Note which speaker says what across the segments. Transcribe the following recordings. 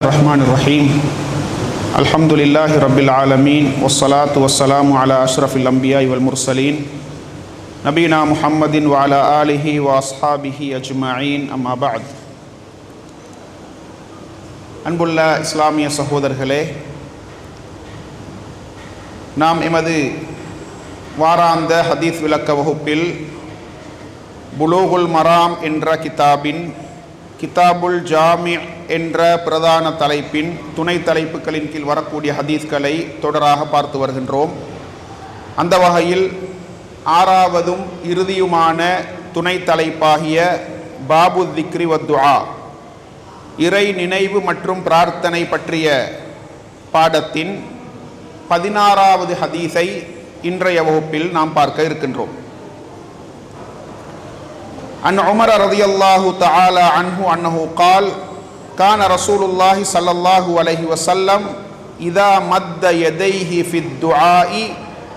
Speaker 1: الرحمن الرحيم الحمد لله رب العالمين والصلاة والسلام على أشرف الأنبياء والمرسلين نبينا محمد وعلى آله وأصحابه أجمعين أما بعد அன்புள்ள இஸ்லாமிய சகோதரர்களே நாம் எமது வாராந்த ஹதீஸ் விளக்க வகுப்பில் புலூகுல் மராம் என்ற கிதாபின் கிதாபுல் ஜாமி என்ற பிரதான தலைப்பின் துணை தலைப்புகளின் கீழ் வரக்கூடிய ஹதீஸ்களை தொடராக பார்த்து வருகின்றோம். அந்த வகையில் ஆறாவதும் இறுதியுமான துணை தலைப்பாகிய பாபு திக்ரி வத்துஆ இறை நினைவு மற்றும் பிரார்த்தனை பற்றிய பாடத்தின் பதினாறாவது ஹதீஸை இன்றைய வகுப்பில் நாம் பார்க்க இருக்கின்றோம். அன் உமர் ரதியல்லாஹு தஆலா அன்ஹு அன்னஹு கால் كان رسول الله صلى الله عليه وسلم إذا مد يديه في الدعاء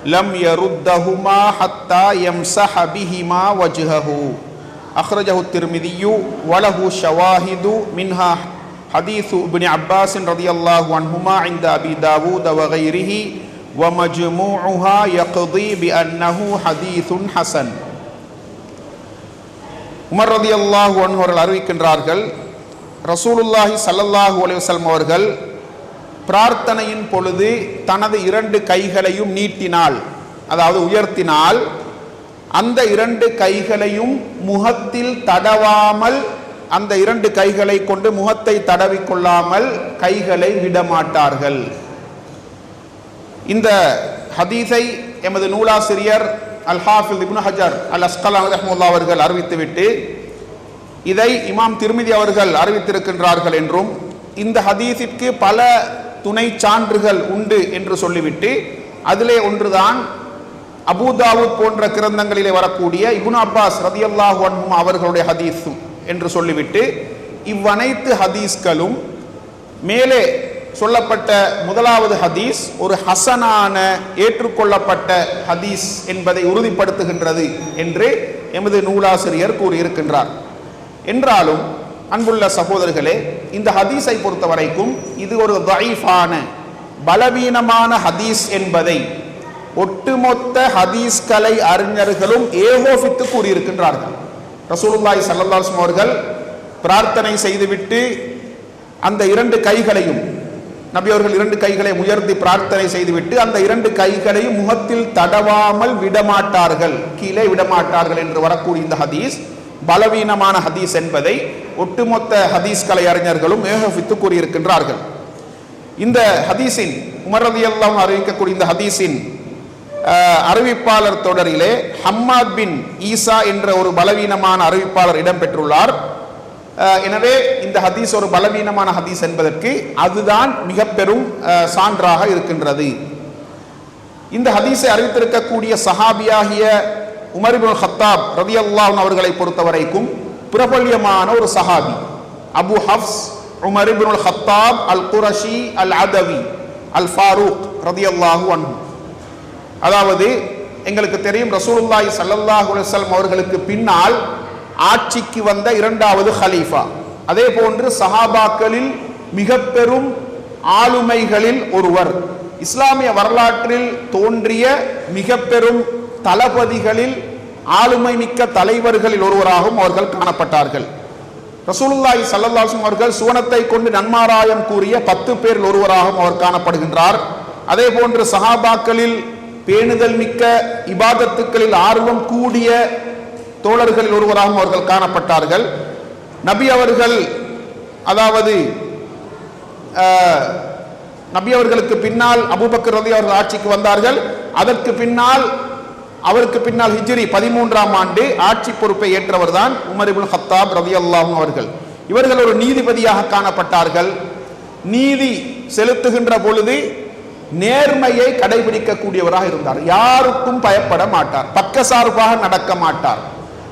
Speaker 1: لم يردهما حتى يمسح بهما وجهه أخرجه الترمذي وله شواهد منها حديث ابن عباس رضي الله عنهما عند أبي داود وغيره ومجموعها يقضي بأنه حديث حسن உமர் ரதி அல்லாஹு அவர்கள் அறிவிக்கின்றார்கள் ரசூலுல்லாஹி சல்லல்லாஹு அலுவலம் அவர்கள் பிரார்த்தனையின் பொழுது தனது இரண்டு கைகளையும் நீட்டினால் அதாவது உயர்த்தினால் அந்த இரண்டு கைகளையும் முகத்தில் தடவாமல் அந்த இரண்டு கைகளை கொண்டு முகத்தை தடவிக்கொள்ளாமல் கைகளை விடமாட்டார்கள். இந்த ஹதீஸை எமது நூலாசிரியர் அல் ஹாஃபில் இப்னு ஹஜர் அல் அஸ்கலாம் ரஹமுல்லா அவர்கள் அறிவித்துவிட்டு இதை இமாம் திருமிதி அவர்கள் அறிவித்திருக்கின்றார்கள் என்றும் இந்த ஹதீஸிற்கு பல துணை சான்றுகள் உண்டு என்று சொல்லிவிட்டு அதிலே ஒன்றுதான் அபுதாவுத் போன்ற கிரந்தங்களிலே வரக்கூடிய இபுன் அப்பாஸ் ரதியல்லாஹு அன்ஹும் அவர்களுடைய ஹதீஸும் என்று சொல்லிவிட்டு இவ்வனைத்து ஹதீஸ்களும் மேலே சொல்லப்பட்ட முதலாவது ஹதீஸ் ஒரு ஹசனான ஏற்றுக்கொள்ளப்பட்ட ஹதீஸ் என்பதை உறுதிப்படுத்துகின்றது என்று எமது நூலாசிரியர் கூறியிருக்கின்றார். என்றாலும் அன்புள்ள சகோதரர்களே இந்த ஹதீஸை பொறுத்த வரைக்கும் இது ஒரு தயீஃபான பலவீனமான ஹதீஸ் என்பதை ஒட்டுமொத்த ஹதீஸ்கலை அறிஞர்களும் ஏகோபித்து கூறியிருக்கின்றார்கள். ரசூலுல்லாய் சல்லல்லாஸ்ம் அவர்கள் பிரார்த்தனை செய்துவிட்டு அந்த இரண்டு கைகளையும் நபி அவர்கள் இரண்டு கைகளை உயர்த்தி பிரார்த்தனை செய்துவிட்டு அந்த இரண்டு கைகளையும் முகத்தில் தடவாமல் விடமாட்டார்கள் கீழே விடமாட்டார்கள் என்று வரக்கூடிய இந்த ஹதீஸ் பலவீனமான ஹதீஸ் என்பதை ஒட்டுமொத்த ஹதீஸ் கலை அறிஞர்களும் ஏகோபித்து கூறியிருக்கின்றார்கள். இந்த ஹதீஸின் உமரதி எல்லாம் அறிவிக்கக்கூடிய இந்த ஹதீஸின் அறிவிப்பாளர் தொடரிலே ஹம்மாத் பின் ஈசா என்ற ஒரு பலவீனமான அறிவிப்பாளர் இடம்பெற்றுள்ளார். எனவே இந்த ஹதீஸ் ஒரு பலவீனமான ஹதீஸ் என்பதற்கு அதுதான் மிக பெரும் சான்றாக இருக்கின்றது. இந்த ஹதீஸை அறிவித்திருக்கக்கூடிய சஹாபியாகிய உமரிபுல் ஹத்தாப் ரதி அல்லாஹ் அவர்களை பொறுத்தவரைக்கும் பிரபல்யமான ஒரு சஹாபி. Abu Hafs உமரிபுல் Khattab al Qurashi al Adawi al Farooq ரதி அல்லாஹு அன்பு அதாவது எங்களுக்கு தெரியும் ரசூலுல்லாஹி சல்லல்லாஹு அலுவலம் அவர்களுக்கு பின்னால் ஆட்சிக்கு வந்த இரண்டாவது ஹலீஃபா. அதே போன்று சஹாபாக்களில் மிக பெரும் ஆளுமைகளில் ஒருவர். இஸ்லாமிய வரலாற்றில் தோன்றிய மிக பெரும் தளபதிகளில் ஆளுமை மிக்க தலைவர்களில் ஒருவராகவும் அவர்கள் காணப்பட்டார்கள். ரசூலுல்லாஹி சல்லல்லாஹும் அவர்கள் சுவனத்தை கொண்டு நன்மாராயம் கூறிய பத்து பேரில் ஒருவராகவும் அவர் காணப்படுகின்றார். அதே போன்று சஹாபாக்களில் பேணுதல் மிக்க இபாதத்துக்களில் ஆர்வம் கூடிய தோழர்களில் ஒருவராகவும் அவர்கள் காணப்பட்டார்கள். நபி அவர்கள் அதாவது நபி அவர்களுக்கு பின்னால் அபுபக்கர் ரதி அவர்கள் ஆட்சிக்கு வந்தார்கள். அதற்கு பின்னால் அவருக்கு பின்னால் ஹிஜ்ரி பதிமூன்றாம் ஆண்டு ஆட்சி பொறுப்பை ஏற்றவர் தான் உமரிபுல் ஹத்தாப் ரவி அல்லாஹும் அவர்கள். இவர்கள் ஒரு நீதிபதியாக காணப்பட்டார்கள். நீதி செலுத்துகின்ற பொழுது நேர்மையை கடைபிடிக்கக்கூடியவராக இருந்தார். யாருக்கும் பயப்பட மாட்டார். பக்கசார்பாக நடக்க மாட்டார்.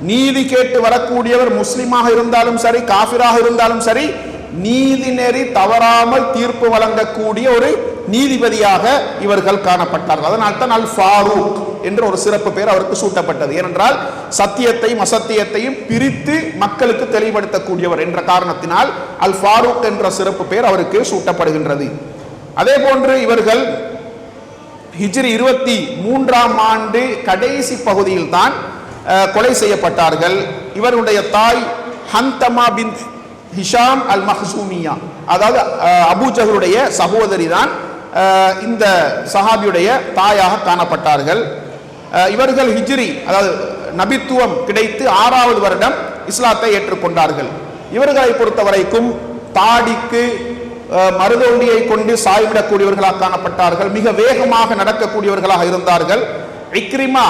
Speaker 1: நீதி கேட்டு வரக்கூடியவர் முஸ்லிமாக இருந்தாலும் சரி காஃபிராக இருந்தாலும் சரி நீதி நெறி தவறாமல் தீர்ப்பு வழங்கக்கூடிய ஒரு நீதிபதியாக இவர்கள் காணப்பட்டார்கள். அதனால் தான் அல் ஃபாரூக் என்ற ஒரு சிறப்பு பெயர் அவருக்கு சூட்டப்பட்டது. ஏனென்றால் சத்தியத்தையும் அசத்தியத்தையும் பிரித்து மக்களுக்கு தெளிவுபடுத்தக்கூடியவர் என்ற காரணத்தினால் அல் ஃபாரூக் என்ற சிறப்பு பெயர் அவருக்கு சூட்டப்படுகின்றது. அதே போன்று இவர்கள் ஹிஜ்ரி இருபத்தி மூன்றாம் ஆண்டு கடைசி பகுதியில் தான் கொலை செய்யப்பட்டார்கள். இவருடைய தாய் ஹந்தமா பின் ஹிஷாம் அல் மஹசூமியா அதாவது அஹ், சகோதரி தான் இந்த சஹாபியுடைய தாயாக காணப்பட்டார்கள். இவர்கள் ஹிஜ்ரி அதாவது நபித்துவம் கிடைத்து ஆறாவது வருடம் இஸ்லாத்தை ஏற்றுக்கொண்டார்கள். இவர்களை பொறுத்தவரைக்கும் தாடிக்கு அஹ், மருதொண்டியை கொண்டு சாய்விடக்கூடியவர்களாக காணப்பட்டார்கள். மிக வேகமாக நடக்கக்கூடியவர்களாக இருந்தார்கள். இக்ரிமா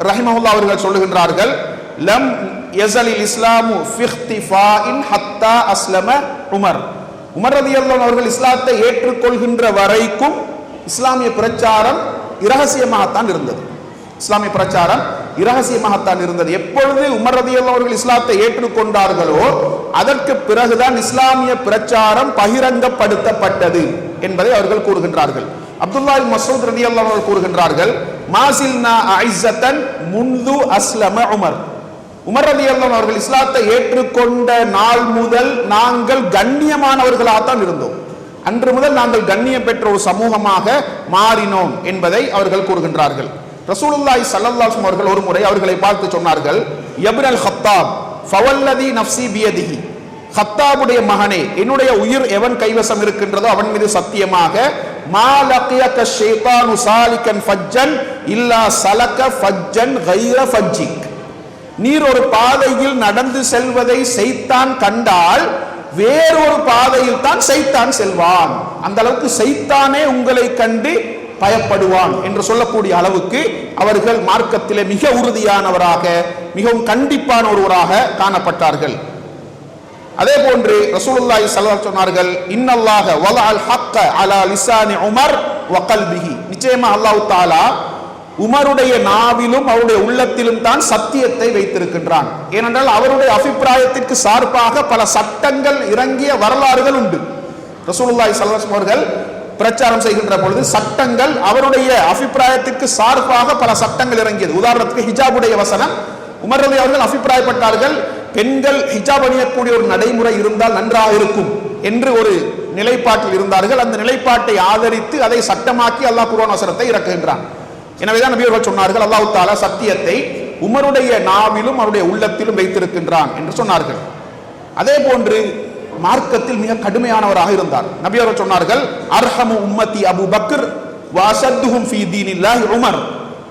Speaker 1: ரஹிமஹுல்லா அவர்கள் சொல்லுகின்றார்கள் லம் எசலில் இஸ்லாமு ஃபிஹ்திஃபாஇன் ஹத்தா அஸ்லம உமர். உமர் ரதி அவர்கள் இஸ்லாத்தை ஏற்றுக்கொள்கின்ற வரைக்கும் இஸ்லாமிய பிரச்சாரம் இரகசியமாகத்தான் இருந்தது. இஸ்லாமிய பிரச்சாரம் இரகசியமாகத்தான் இருந்தது. எப்பொழுது உமர் ரலியல்லாஹு அவர்கள் இஸ்லாத்தை ஏற்றுக்கொண்டார்களோ அதற்கு பிறகுதான் இஸ்லாமிய பிரச்சாரம் பகிரங்கப்படுத்தப்பட்டது என்பதை அவர்கள் கூறுகின்றார்கள். அப்துல்லா மசூத் ரதி அவர்கள் கூறுகின்றார்கள் மாசில்னா ஐஸத்தன் முந்து அஸ்லம உமர். உமர் ரதி அவர்கள் இஸ்லாத்தை ஏற்றுக்கொண்ட நாள் முதல் நாங்கள் கண்ணியமானவர்களாகத்தான் இருந்தோம். அன்று முதல் நாங்கள் கண்ணியம் பெற்ற ஒரு சமூகமாக மாறினோம் என்பதை அவர்கள் கூறுகின்றார்கள். ரசூலுல்லாய் ஸல்லல்லாஹு அவர்கள் ஒரு முறை அவர்களை பார்த்து சொன்னார்கள் யப்னல் ஹத்தாப் ஃபவல்லதி நஃப்சி பியதிஹி. ஹத்தாபுடைய மகனே என்னுடைய உயிர் எவன் கைவசம் இருக்கின்றதோ அவன் மீது சத்தியமாக மா ஷேத்தானு சாலிக்கன் ஃபஜ்ஜன் இல்லா சலக ஃபஜ்ஜன் கைர ஃபஜ்ஜிக். நீர் ஒரு பாதையில் நடந்து செல்வதை செய்தான் கண்டால் வேறொரு பாதையில் தான் செய்தான் செல்வான். அந்த அளவுக்கு செய்தானே உங்களை கண்டு பயப்படுவான் என்று சொல்லக்கூடிய அளவுக்கு அவர்கள் மார்க்கத்திலே மிக உறுதியானவராக மிகவும் கண்டிப்பான ஒருவராக காணப்பட்டார்கள். அதே போன்று ரசூலுல்லாஹி ஸல்லல்லாஹு சொன்னார்கள் இன்னல்லாஹ வலஅல் ஹக்க அலா லிசானி உமர் வ கல்பிஹி. நிச்சயமா அல்லாஹ் தஆலா உமருடைய நாவிலும் அவருடைய உள்ளத்திலும் தான் சத்தியத்தை வைத்திருக்கின்றான். ஏனென்றால் அவருடைய அபிப்பிராயத்திற்கு சார்பாக பல சட்டங்கள் இறங்கிய வரலாறுகள் உண்டு. ரசூலுல்லாஹி ஸல்லல்லாஹு அவர்கள் பிரச்சாரம் செய்கின்ற பொழுது சட்டங்கள் அவருடைய அபிப்பிராயத்திற்கு சார்பாக பல சட்டங்கள் இறங்கியது. உதாரணத்துக்கு ஹிஜாபுடைய வசனம். உமர் அவர்கள் அபிப்பிராயப்பட்டார்கள் பெண்கள் ஹிஜாப் அணியக்கூடிய ஒரு நடைமுறை இருந்தால் நன்றாக இருக்கும் என்று ஒரு நிலைப்பாட்டில் இருந்தார்கள். அந்த நிலைப்பாட்டை ஆதரித்து அதை சட்டமாக்கி அல்லாஹ் குரான் வசனத்தை இறக்குகின்றான். எனவேதான் நபி அவர்கள் சொன்னார்கள் அல்லாஹ் தாலா சத்தியத்தை உமருடைய நாவிலும் அவருடைய உள்ளத்திலும் வைத்திருக்கின்றான் என்று சொன்னார்கள். அதே போன்று மார்க்கத்தில் மிக கடுமையானவராக இருந்தார். நபி அவர்கள் சொன்னார்கள் அர்ஹமு உம்மத்தி அபு பக்கர் வாசத்துஹும் ஃபீ தீனில்லாஹி உமர்.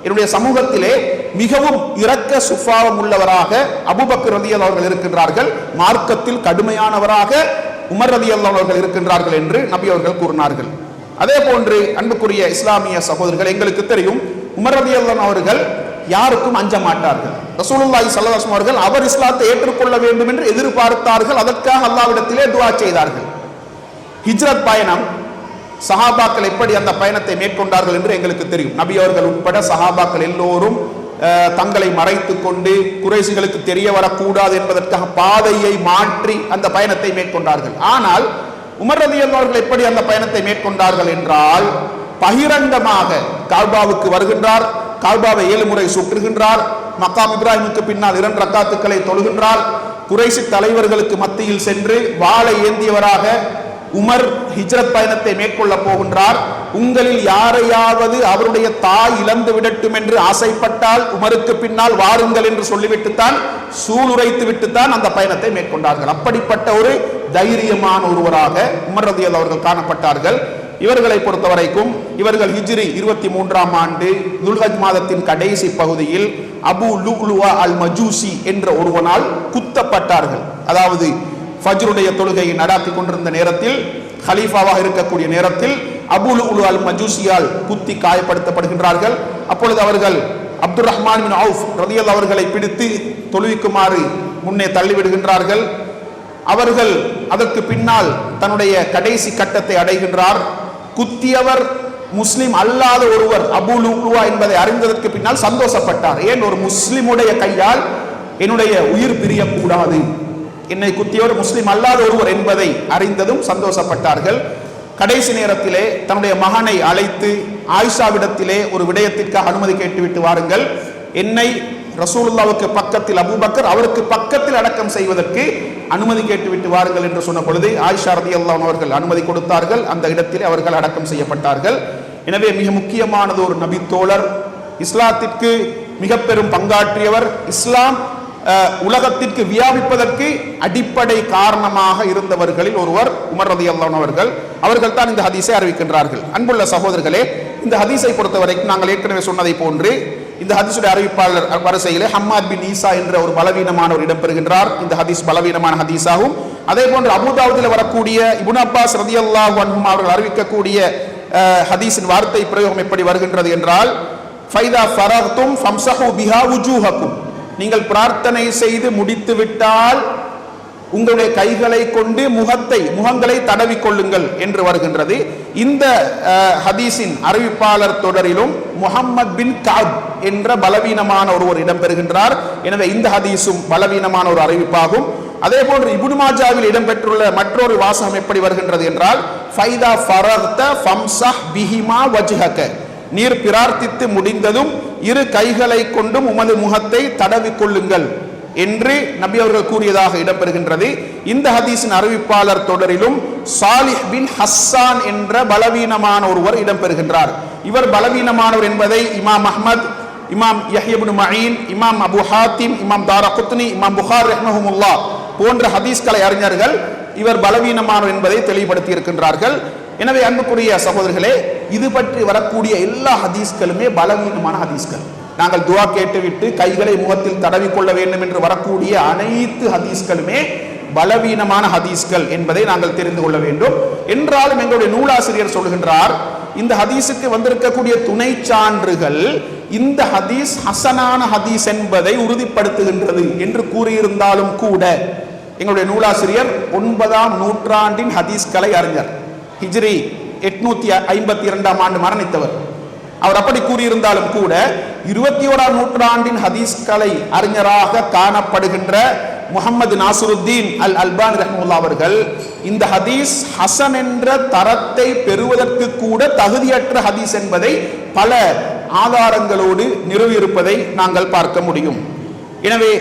Speaker 1: என்னுடைய சமூகத்திலே மிகவும் இரக்க சுஃபாவம் உள்ளவராக அபுபக்கர் ரதி அவர்கள் இருக்கின்றார்கள். மார்க்கத்தில் கடுமையானவராக உமர் ரதி அவர்கள் இருக்கின்றார்கள் என்று நபி அவர்கள் கூறினார்கள். அதே போன்று அன்புக்குரிய இஸ்லாமிய சகோதரர்கள் எங்களுக்கு தெரியும் உமர் ரதி அவர்கள் யாருக்கும் அஞ்ச மாட்டார்கள். ரசூலுல்லாஹி ஸல்லல்லாஹு அவர்கள் அவர் இஸ்லாத்தை ஏற்றுக்கொள்ள வேண்டும் என்று எதிர்பார்த்தார்கள். அதற்காக அல்லாவிடத்திலே துவா செய்தார்கள். ஹிஜ்ரத் பயணம் சஹாபாக்கள் எப்படி அந்த பயணத்தை மேற்கொண்டார்கள் என்று எங்களுக்கு தெரியும். நபி அவர்கள் உட்பட சஹாபாக்கள் எல்லோரும் தங்களை மறைத்து கொண்டு குறைசிகளுக்கு தெரிய வரக்கூடாது என்பதற்காக பாதையை மாற்றி அந்த பயணத்தை மேற்கொண்டார்கள். ஆனால் உமர் ரலியல்லாஹு அவர்கள் எப்படி அந்த பயணத்தை மேற்கொண்டார்கள் என்றால் பகிரங்கமாக கால்பாவுக்கு வருகின்றார். கால்பாவை ஏழு முறை சுற்றுகின்றார். மக்காம் இப்ராஹிமுக்கு பின்னால் இரண்டு ரக்காத்துக்களை தொழுகின்றார். குறைசி தலைவர்களுக்கு மத்தியில் சென்று வாழை ஏந்தியவராக உமர் ஹிஜ்ரத் பயணத்தை மேற்கொள்ள போகின்றார். உங்களில் யாரையாவது அவருடைய தாய் இழந்து விடட்டும் என்று ஆசைப்பட்டால் உமருக்கு பின்னால் வாருங்கள் என்று சொல்லிவிட்டுத்தான் சூளுரைத்து விட்டுத்தான் அந்த பயணத்தை மேற்கொண்டார்கள். அப்படிப்பட்ட ஒரு தைரியமான ஒருவராக உமர் ரதியல் அவர்கள் காணப்பட்டார்கள். இவர்களை பொறுத்தவரைக்கும் இவர்கள் ஹிஜ்ரி இருபத்தி மூன்றாம் ஆண்டு துல்ஹஜ் மாதத்தின் கடைசி பகுதியில் அபு லுக்லுவா அல் மஜூசி என்ற ஒருவனால் குத்தப்பட்டார்கள். அதாவது ஃபஜ்ருடைய தொழுகையை நடாத்தி கொண்டிருந்த நேரத்தில் ஹலீஃபாவாக இருக்கக்கூடிய நேரத்தில் அபு லுக்லு அல் மஜூசியால் குத்தி காயப்படுத்தப்படுகின்றார்கள். அப்பொழுது அவர்கள் அப்துல் ரஹ்மான் பின் அவுஃப் ரதியல் அவர்களை பிடித்து தொழுவிக்குமாறு முன்னே தள்ளிவிடுகின்றார்கள். அவர்கள் அதற்கு பின்னால் தன்னுடைய கடைசி கட்டத்தை அடைகின்றார். குத்தியவர் முஸ்லிம் அல்லாத ஒருவர் அபு லுக்லுவா என்பதை அறிந்ததற்கு பின்னால் சந்தோஷப்பட்டார். ஏன்? ஒரு முஸ்லிமுடைய கையால் என்னுடைய உயிர் பிரியக்கூடாது. என்னை குத்தியவர் முஸ்லிம் அல்லாத ஒருவர் என்பதை அறிந்ததும் சந்தோஷப்பட்டார்கள். கடைசி நேரத்திலே தன்னுடைய மகனை அழைத்து ஆயிஷாவிடத்திலே ஒரு விடயத்திற்காக அனுமதி கேட்டுவிட்டு வாருங்கள். என்னை ரசூலுல்லாவுக்கு பக்கத்தில் அபுபக்கர் அவருக்கு பக்கத்தில் அடக்கம் செய்வதற்கு அனுமதி கேட்டுவிட்டு வாருங்கள் என்று சொன்ன பொழுது ஆயிஷா ரதி ரதியல்லாஹு அவர்கள் அனுமதி கொடுத்தார்கள். அந்த இடத்திலே அவர்கள் அடக்கம் செய்யப்பட்டார்கள். எனவே மிக முக்கியமானது ஒரு நபி தோழர் இஸ்லாத்திற்கு மிக பெரும் பங்காற்றியவர். இஸ்லாம் உலகத்திற்கு வியாபிப்பதற்கு அடிப்படை காரணமாக இருந்தவர்களில் ஒருவர் உமர் ரதி அவர்கள் அவர்கள். தான் இந்த ஹதீஸை அறிவிக்கின்றார்கள். அன்புள்ள சகோதரர்களே இந்த ஹதீஸை பொறுத்தவரைக்கும் நாங்கள் ஏற்கனவே சொன்னதை போன்று இந்த ஹதீஸுடைய அறிவிப்பாளர் வரிசையிலே ஹம்மாத் பின் ஈசா என்ற ஒரு பலவீனமான ஒரு இடம்பெறுகின்றார் இந்த ஹதீஸ் பலவீனமான ஹதீஸாகும். அதே போன்று அபுதாவுதில் வரக்கூடிய இபுன் அப்பாஸ் ரதி அல்லாஹ் அவர்கள் அறிவிக்கக்கூடிய ஹதீஸின் வார்த்தை பிரயோகம் எப்படி வருகின்றது என்றால் ஃபைதா ஃபரஹ்தும் ஃபம்சஹு பிஹா உஜூஹக்கும். நீங்கள் பிரார்த்தனை செய்து முடித்து விட்டால் உங்களுடைய கைகளை கொண்டு முகத்தை முகங்களை தடவிக் கொள்ளுங்கள் என்று வருகின்றது. இந்த ஹதீஸின் அறிவிப்பாளர் தொடரிலும் முகம்மது பின் காப் என்ற பலவீனமான ஒருவர் இடம்பெறுகின்றார். எனவே இந்த ஹதீஸும் பலவீனமான ஒரு அறிவிப்பாகும். அதே போன்று இபுனு மாஜாவில் இடம்பெற்றுள்ள மற்றொரு வாசகம் எப்படி வருகின்றது என்றால் ஃபைதா ஃபரஹ்த ஃபம்சஹ் பிஹிமா வஜ்ஹக. நீர் பிரார்த்தித்து முடிந்ததும் இரு கைகளை கொண்டும் உமது முகத்தை தடவிக் கொள்ளுங்கள் என்று நபி அவர்கள் கூறியதாக இடம்பெறுகின்றது. இந்த ஹதீஸின் அறிவிப்பாளர் தொடரிலும் சாலிஹ் பின் ஹஸ்ஸான் என்ற பலவீனமான ஒருவர் இடம்பெறுகின்றார். இவர் பலவீனமானவர் என்பதை இமாம் அஹ்மத் இமாம் யஹிபுன் மயீன் இமாம் அபு ஹாத்திம் இமாம் தாரா குத்னி இமாம் புகார் ரஹ்மஹமுல்லா போன்ற ஹதீஸ்களை அறிஞர்கள் இவர் பலவீனமானவர் என்பதை தெளிவுபடுத்தி இருக்கின்றார்கள் எனவே அன்புக்குரிய சகோதரர்களே இது பற்றி வரக்கூடிய எல்லா ஹதீஸ்களுமே பலவீனமான ஹதீஸ்கள். நாங்கள் துவா கேட்டுவிட்டு கைகளை முகத்தில் தடவி கொள்ள வேண்டும் என்று வரக்கூடிய அனைத்து ஹதீஸ்களுமே பலவீனமான ஹதீஸ்கள் என்பதை நாங்கள் தெரிந்து கொள்ள வேண்டும். என்றாலும் எங்களுடைய நூலாசிரியர் சொல்கின்றார் இந்த ஹதீஸுக்கு வந்திருக்கக்கூடிய துணை சான்றுகள் இந்த ஹதீஸ் ஹசனான ஹதீஸ் என்பதை உறுதிப்படுத்துகின்றது என்று கூறியிருந்தாலும் கூட எங்களுடைய நூலாசிரியர் ஒன்பதாம் நூற்றாண்டின் ஹதீஸ் கலை அறிஞர். ஹிஜ்ரி எட்நூத்தி ஐம்பத்தி இரண்டாம் ஆண்டு மரணித்தவர். அவர் அப்படி கூறியிருந்தாலும் கூட இருபத்தி ஓராம் நூற்றாண்டின் ஹதீஸ் கலை அறிஞராக காணப்படுகின்ற முகமது நாசருத்தீன் அல் அல்பான் ரஹ்முல்லா அவர்கள் இந்த ஹதீஸ் ஹசன் என்ற தரத்தை பெறுவதற்கு கூட தகுதியற்ற ஹதீஸ் என்பதை பல ஆதாரங்களோடு நிறுவியிருப்பதை நாங்கள் பார்க்க முடியும். எனவே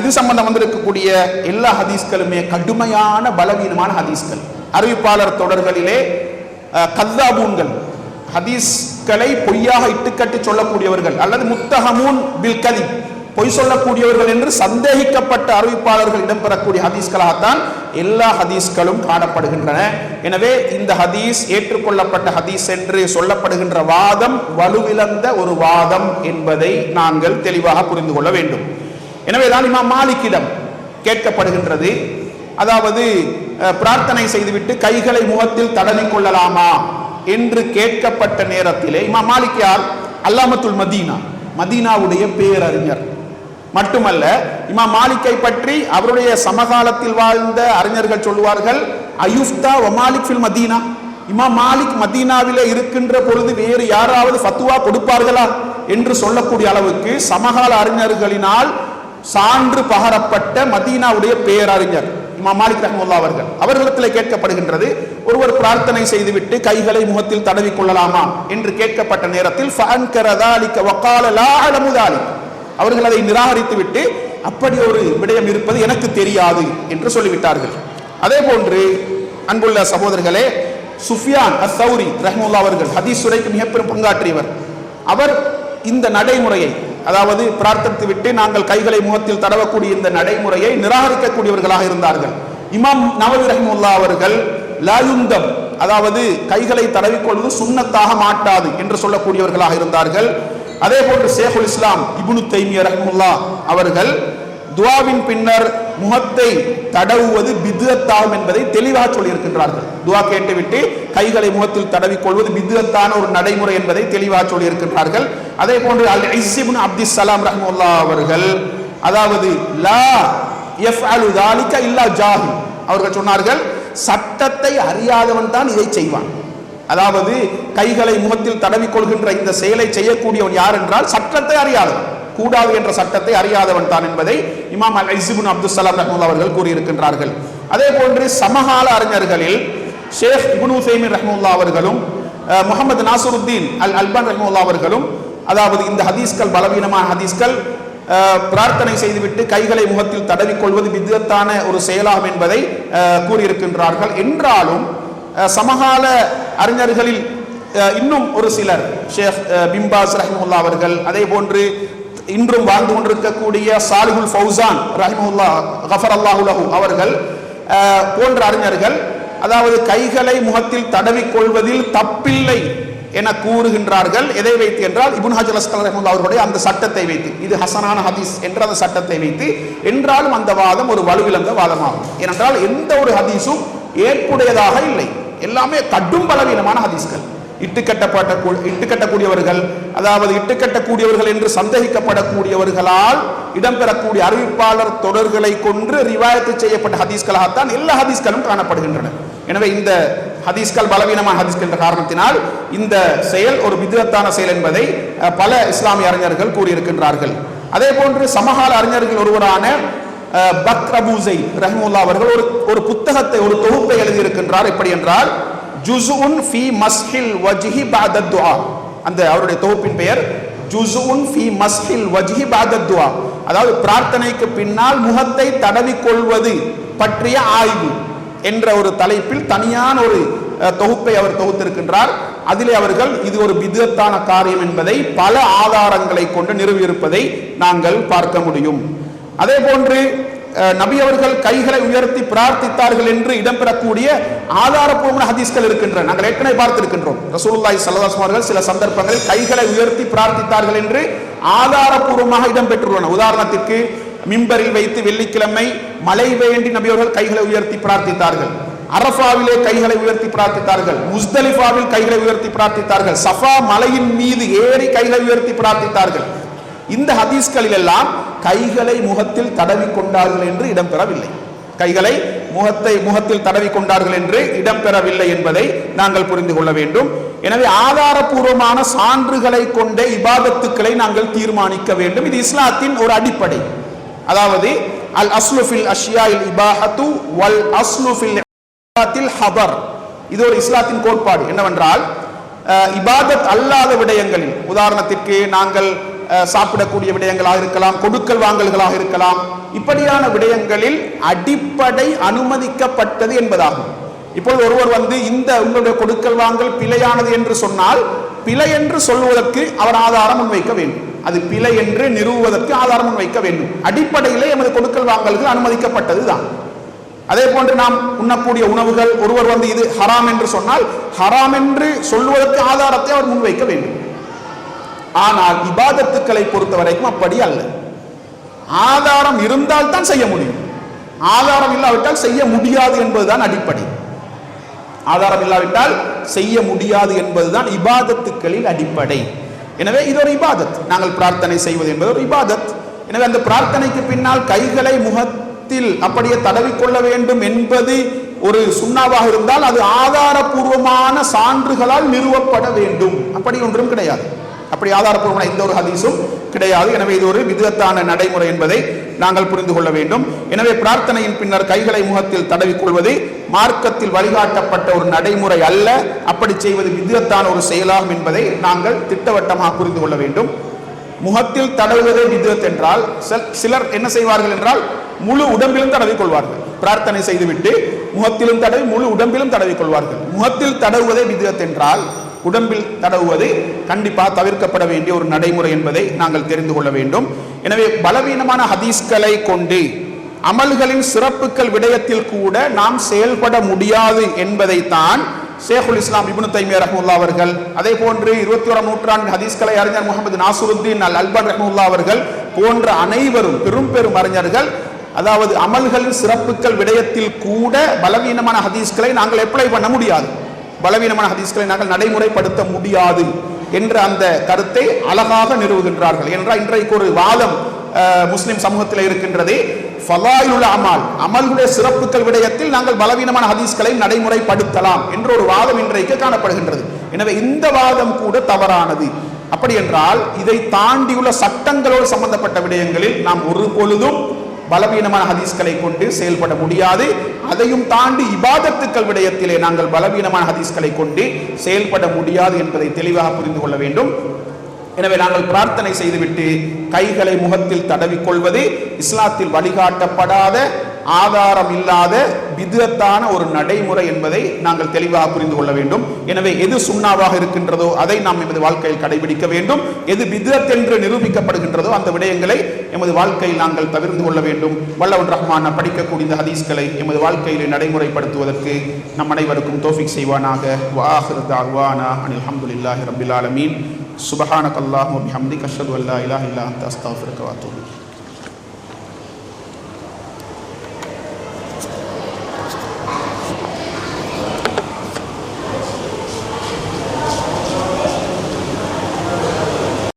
Speaker 1: இது சம்பந்தம் வந்திருக்கக்கூடிய எல்லா ஹதீஸ்களுமே கடுமையான பலவீனமான ஹதீஸ்கள். அறிவிப்பாளர் தொடர்களிலே கல்லாபூன்கள் ஹதீஸ்களை பொய்யாக இட்டுக்கட்டி சொல்லக்கூடியவர்கள் அல்லது முத்தஹமூன் பில் கலி பொய் சொல்லக்கூடியவர்கள் என்று சந்தேகிக்கப்பட்ட அறிவிப்பாளர்கள் இடம்பெறக்கூடிய ஹதீஸ்களாகத்தான் எல்லா ஹதீஸ்களும் காணப்படுகின்றன. எனவே இந்த ஹதீஸ் ஏற்றுக்கொள்ளப்பட்ட ஹதீஸ் என்று சொல்லப்படுகின்ற வாதம் வலுவிழந்த ஒரு வாதம் என்பதை நாங்கள் தெளிவாக புரிந்து கொள்ள வேண்டும். எனவேதான் இமாம் மாலிக்கிடம் கேட்கப்படுகின்றது. அதாவது பிரார்த்தனை செய்துவிட்டு கைகளை முகத்தில் தடவிக் கொள்ளலாமா என்று கேட்கப்பட்ட நேரத்திலே இமாம் மாலிக்கியார் அல்லாமத்துல் மதீனா. மதீனாவுடைய பேரறிஞர். மட்டுமல்ல இமாம் மாலிக்கை பற்றி அவருடைய சமகாலத்தில் வாழ்ந்த அறிஞர்கள் சொல்லுவார்கள் அயுஃப்தா ஒமாலிக் ஃபில் மதீனா. இமாம் மாலிக் மதீனாவிலே இருக்கின்ற பொழுது வேறு யாராவது ஃபத்துவா கொடுப்பார்களா? என்று சொல்லக்கூடிய அளவுக்கு சமகால அறிஞர்களினால் சான்று பகரப்பட்ட மதீனாவுடைய பேரறிஞர் இமா மாலிக் ரஹமுல்லா அவர்கள். அவர்களிடத்தில் கேட்கப்படுகின்றது ஒருவர் பிரார்த்தனை செய்துவிட்டு கைகளை முகத்தில் தடவி கொள்ளலாமா? என்று கேட்கப்பட்ட நேரத்தில் அவர்கள் அதை நிராகரித்துவிட்டு அப்படி ஒரு விடயம் இருப்பது எனக்கு தெரியாது என்று சொல்லிவிட்டார்கள். அதே போன்று அன்புள்ள சகோதரர்களே சுஃபியான் அசௌரி ரஹமுல்லா அவர்கள் ஹதீஸ் உரைக்கு மிகப்பெரும் பங்காற்றியவர். அவர் இந்த நடைமுறையை அதாவது பிரார்த்தித்து விட்டு நாங்கள் கைகளை முகத்தில் தடவக்கூடிய இந்த நடைமுறையை நிராகரிக்கக்கூடியவர்களாக இருந்தார்கள். இமாம் நவவி ரஹிமுல்லா அவர்கள் லயுந்தம் அதாவது கைகளை தடவிக்கொள்வது சுண்ணத்தாக மாட்டாது என்று சொல்லக்கூடியவர்களாக இருந்தார்கள். அதே போன்று ஷேகுல் இஸ்லாம் இபுனு தைமிய ரஹ்முல்லா அவர்கள் துவாவின் பின்னர் முகத்தை தடவுவது பிதுகத்தாகும் என்பதை தெளிவாக சொல்லியிருக்கின்றார்கள். துவா கேட்டுவிட்டு கைகளை முகத்தில் தடவிக்கொள்வது பிதுகத்தான ஒரு நடைமுறை என்பதை தெளிவாக சொல்லியிருக்கின்றார்கள். அதே போன்று அல் ஐசிபின் அப்தி சலாம் ரஹமுல்லா அவர்கள் அதாவது லா எஃப் அலு இல்லா ஜாஹி அவர்கள் சொன்னார்கள் சட்டத்தை அறியாதவன் தான் இதை செய்வான். அதாவது கைகளை முகத்தில் தடவிக்கொள்கின்ற இந்த செயலை செய்யக்கூடியவன் யார் என்றால் சட்டத்தை அறியாதவன். கூடாது என்ற சட்டத்தை அறியாதவன் தான் என்பதை இமாம் அல் ஐசிபுன் அப்துல் சலாம் ரஹ்முல்லா அவர்கள் கூறியிருக்கின்றார்கள். அதே போன்று சமகால அறிஞர்களில் ஷேக் இப்னு உசைமின் ரஹ்முல்லா அவர்களும் முகமது நாசருத்தீன் அல் அல்பான் ரஹ்முல்லா அவர்களும் அதாவது இந்த ஹதீஸ்கள் பலவீனமான ஹதீஸ்கள் பிரார்த்தனை செய்துவிட்டு கைகளை முகத்தில் தடவிக்கொள்வது விதத்தான ஒரு செயலாகும் என்பதை கூறியிருக்கின்றார்கள். என்றாலும் சமகால அறிஞர்களில் இன்னும் ஒரு சிலர் ஷேக் அஹ், பிம்பாஸ் ரஹ்முல்லா அவர்கள் அதே போன்று இன்றும் வாழ்ந்து கொண்டிருக்கக்கூடிய சாலிகுல் ஃபௌசான் ரஹிமுல்லா கஃபர் அல்லாஹுலஹு அவர்கள் போன்ற அறிஞர்கள் அதாவது கைகளை முகத்தில் தடவிக் கொள்வதில் தப்பில்லை என கூறுகின்றார்கள். எதை வைத்து என்றால் இபுன் ஹஜர் அஸ்கல் ரஹ்முல்லா அவர்களுடைய அந்த சட்டத்தை வைத்து இது ஹசனான ஹதீஸ் என்ற அந்த சட்டத்தை வைத்து என்றாலும் அந்த வாதம் ஒரு வலுவிழந்த வாதமாகும். ஏனென்றால் எந்த ஒரு ஹதீஸும் ஏற்புடையதாக இல்லை. எல்லாமே கடும் பலவீனமான ஹதீஸ்கள். இட்டுக்கட்டப்பட்ட இட்டுக்கட்டக்கூடியவர்கள் அதாவது இட்டுக்கட்டக்கூடியவர்கள் என்று சந்தேகிக்கப்படக்கூடியவர்களால் இடம்பெறக்கூடிய அறிவிப்பாளர் தொடர்களை கொன்று ரிவாயத்து செய்யப்பட்ட ஹதீஸ்களாகத்தான் எல்லா ஹதீஸ்களும் காணப்படுகின்றன. எனவே இந்த ஹதீஸ்கள் பலவீனமான ஹதீஸ்கள் என்ற காரணத்தினால் இந்த செயல் ஒரு விதத்தான செயல் என்பதை பல இஸ்லாமிய அறிஞர்கள் கூறியிருக்கின்றார்கள். அதே போன்று சமகால அறிஞர்கள் ஒருவரான பக்ரபூசை பக்ர் ரஹ்முல்லா அவர்கள் ஒரு ஒரு புத்தகத்தை ஒரு தொகுப்பை எழுதியிருக்கின்றார். எப்படி என்றால் ஜுசுன் ஃபி மஸ்ஹில் வஜ்ஹி பாதத் துஆ. அந்த அவருடைய தொகுப்பின் பெயர் ஜுசுன் ஃபி மஸ்ஹில் வஜ்ஹி பாதத் துஆ. அதாவது பிரார்த்தனைக்கு பின்னால் முகத்தை தடவி கொள்வது பற்றிய ஆய்வு என்ற ஒரு தலைப்பில் தனியான ஒரு தொகுப்பை அவர் தொகுத்திருக்கின்றார். அதிலே அவர்கள் இது ஒரு விதத்தான காரியம் என்பதை பல ஆதாரங்களை கொண்டு நிறுவியிருப்பதை நாங்கள் பார்க்க முடியும். அதே போன்று நபி அவர்கள் கைகளை உயர்த்தி பிரார்த்தித்தார்கள் என்று இடம்பெறக்கூடிய ஆதாரப்பூர்வமான ஹதீஸ்கள் இருக்கின்றன. நாங்கள் ஏற்கனவே பார்த்திருக்கின்றோம். ரசூலுல்லாஹி ஸல்லல்லாஹு அவர்கள் சில சந்தர்ப்பங்களில் கைகளை உயர்த்தி பிரார்த்தித்தார்கள் என்று ஆதாரப்பூர்வமாக இடம்பெற்றுள்ளன. உதாரணத்திற்கு மிம்பரில் வைத்து வெள்ளிக்கிழமை மழை வேண்டி நபி அவர்கள் கைகளை உயர்த்தி பிரார்த்தித்தார்கள். அரஃபாவிலே கைகளை உயர்த்தி பிரார்த்தித்தார்கள். முஸ்தலிஃபாவில் கைகளை உயர்த்தி பிரார்த்தித்தார்கள். சஃபா மலையின் மீது ஏறி கைகளை உயர்த்தி பிரார்த்தித்தார்கள். இந்த ஹதீஸ்களில் எல்லாம் கைகளை முகத்தில் தடவி கொண்டார்கள் என்று இடம்பெறவில்லை. கைகளை முகத்தை முகத்தில் தடவி கொண்டார்கள் என்று இடம்பெறவில்லை என்பதை நாங்கள் புரிந்து கொள்ள வேண்டும். எனவே ஆதாரபூர்வமான சான்றுகளை கொண்ட இபாதத்துக்களை நாங்கள் தீர்மானிக்க வேண்டும். இது இஸ்லாத்தின் ஒரு அடிப்படை. அதாவது அல் அஸ்லுஃபில் அஷியாயில் இபாஹத்து வல் அஸ்லுஃபில் ஹபர். இது ஒரு இஸ்லாத்தின் கோட்பாடு. என்னவென்றால் இபாதத் அல்லாத விடயங்களில் உதாரணத்திற்கு நாங்கள் சாப்பிடக்கூடிய விடயங்களாக இருக்கலாம் கொடுக்கல் வாங்கல்களாக இருக்கலாம். இப்படியான விடயங்களில் அடிப்படை அனுமதிக்கப்பட்டது என்பதாகும். இப்பொழுது ஒருவர் வந்து இந்த உங்களுடைய கொடுக்கல் வாங்கல் பிழையானது என்று சொன்னால் பிழை என்று சொல்வதற்கு அவர் ஆதாரம் முன்வைக்க வேண்டும். அது பிழை என்று நிறுவுவதற்கு ஆதாரம் முன்வைக்க வேண்டும். அடிப்படையிலே எமது கொடுக்கல் வாங்கல்கள் அனுமதிக்கப்பட்டது தான். அதே போன்று நாம் உண்ணக்கூடிய உணவுகள் ஒருவர் வந்து இது ஹராம் என்று சொன்னால் ஹராம் என்று சொல்லுவதற்கு ஆதாரத்தை அவர் முன்வைக்க வேண்டும். ஆனால் இபாதத்துக்களை பொறுத்த வரைக்கும் அப்படி அல்ல. ஆதாரம் இருந்தால் தான் செய்ய முடியும். ஆதாரம் இல்லாவிட்டால் செய்ய முடியாது என்பதுதான் அடிப்படை. ஆதாரம் இல்லாவிட்டால் செய்ய முடியாது என்பதுதான் இபாதத்துக்களில் அடிப்படை. எனவே இது ஒரு இபாதத். நாங்கள் பிரார்த்தனை செய்வது என்பது ஒரு இபாதத். எனவே அந்த பிரார்த்தனைக்கு பின்னால் கைகளை முகத்தில் அப்படியே தடவிக்கொள்ள வேண்டும் என்பது ஒரு சுண்ணாவாக இருந்தால் அது ஆதாரபூர்வமான சான்றுகளால் நிறுவப்பட வேண்டும். அப்படி ஒன்றும் கிடையாது. அப்படி ஆதாரப்பூர்வமான எந்த ஒரு ஹதீஸும் கிடையாது. எனவே இது ஒரு விதத்தான நடைமுறை என்பதை நாங்கள் புரிந்து கொள்ள வேண்டும். எனவே பிரார்த்தனையின் பின்னர் கைகளை முகத்தில் தடவிக்கொள்வது மார்க்கத்தில் வழிகாட்டப்பட்ட ஒரு நடைமுறை அல்ல. அப்படி செய்வது விதத்தான ஒரு செயலாகும் என்பதை நாங்கள் திட்டவட்டமாக புரிந்து கொள்ள வேண்டும். முகத்தில் தடவுவதே விதத் என்றால் சிலர் என்ன செய்வார்கள் என்றால் முழு உடம்பிலும் தடவிக்கொள்வார்கள். பிரார்த்தனை செய்துவிட்டு முகத்திலும் தடவி முழு உடம்பிலும் தடவிக்கொள்வார்கள். முகத்தில் தடவுவதே விதத் என்றால் உடம்பில் தடவுவது கண்டிப்பாக தவிர்க்கப்பட வேண்டிய ஒரு நடைமுறை என்பதை நாங்கள் தெரிந்து கொள்ள வேண்டும். எனவே பலவீனமான ஹதீஸ்களை கொண்டு அமல்களின் சிறப்புகள் விடயத்தில் கூட நாம் செயல்பட முடியாது என்பதைத்தான் ஷேகுல் இஸ்லாம் இப்னு தைமியா ரஹமுல்லா அவர்கள் அதே போன்று இருபத்தி ஓராம் நூற்றாண்டு ஹதீஸ்கலை அறிஞர் முகமது நாசுருத்தீன் அல் அல்பர் ரஹமுல்லா அவர்கள் போன்ற அனைவரும் பெரும் பெரும் அறிஞர்கள் அதாவது அமல்களின் சிறப்புகள் விடயத்தில் கூட பலவீனமான ஹதீஸ்களை நாங்கள் அப்ளை பண்ண முடியாது. பலவீனமான ஹதீஸ்களை நாங்கள் நடைமுறைப்படுத்த முடியாது என்ற அந்த கருத்தை அழகாக நிறுவுகின்றார்கள். என்றால் இன்றைக்கு ஒரு வாதம் முஸ்லிம் சமூகத்தில் இருக்கின்றது. ஃபலாயுல் அமால் அமல்களுடைய சிறப்புகள் விடயத்தில் நாங்கள் பலவீனமான ஹதீஸ்களை நடைமுறைப்படுத்தலாம் என்ற ஒரு வாதம் இன்றைக்கு காணப்படுகின்றது. எனவே இந்த வாதம் கூட தவறானது. அப்படி என்றால் இதை தாண்டியுள்ள சட்டங்களோடு சம்பந்தப்பட்ட விடயங்களில் நாம் ஒரு பொழுதும் பலவீனமான ஹதீஸ்களை கொண்டு செயல்பட முடியாது. அதையும் தாண்டி இபாதத்துக்கள் விடயத்திலே நாங்கள் பலவீனமான ஹதீஸ்களை கொண்டு செயல்பட முடியாது என்பதை தெளிவாக புரிந்து கொள்ள வேண்டும். எனவே நாங்கள் பிரார்த்தனை செய்துவிட்டு கைகளை முகத்தில் தடவிக்கொள்வது இஸ்லாத்தில் வழிகாட்டப்படாத ஆதாரம் இல்லாத விதத்தான ஒரு நடைமுறை என்பதை நாங்கள் தெளிவாக புரிந்து கொள்ள வேண்டும். எனவே எது சுண்ணாவாக இருக்கின்றதோ அதை நாம் எமது வாழ்க்கையில் கடைபிடிக்க வேண்டும். எது விதத் என்று நிரூபிக்கப்படுகின்றதோ அந்த விடயங்களை எமது வாழ்க்கையில் நாங்கள் தவிர்த்து கொள்ள வேண்டும். வல்லவன் ரஹ்மான படிக்கக்கூடிய ஹதீஸ்களை எமது வாழ்க்கையில் நடைமுறைப்படுத்துவதற்கு நம் அனைவருக்கும் தோஃபிக் செய்வானாக. வாஹிர் தாவானா அனில் அல்ஹம்துலில்லாஹி ரபில் ஆலமீன். சுபஹானக் அல்லாஹ் வபிஹம்திக் அல்லா இலாஹ இல்லா அன்த.